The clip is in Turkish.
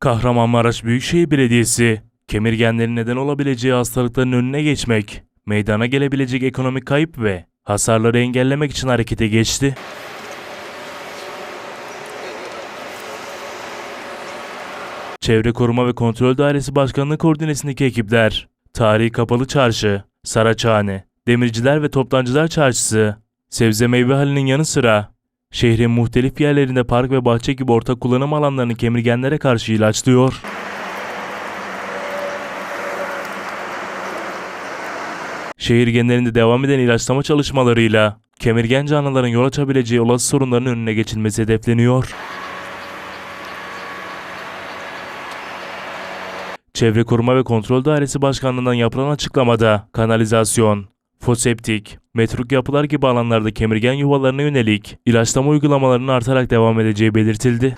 Kahramanmaraş Büyükşehir Belediyesi, kemirgenlerin neden olabileceği hastalıkların önüne geçmek, meydana gelebilecek ekonomik kayıp ve hasarları engellemek için harekete geçti. Çevre Koruma ve Kontrol Dairesi Başkanlığı koordinesindeki ekipler, Tarihi Kapalı Çarşı, Saraçhane, Demirciler ve Toptancılar Çarşısı, sebze meyve halinin yanı sıra şehrin muhtelif yerlerinde park ve bahçe gibi ortak kullanım alanlarını kemirgenlere karşı ilaçlıyor. Şehir genelinde devam eden ilaçlama çalışmalarıyla kemirgen canlıların yol açabileceği olası sorunların önüne geçilmesi hedefleniyor. Çevre Koruma ve Kontrol Dairesi Başkanlığı'ndan yapılan açıklamada kanalizasyon, foseptik, metruk yapılar gibi alanlarda kemirgen yuvalarına yönelik ilaçlama uygulamalarının artarak devam edeceği belirtildi.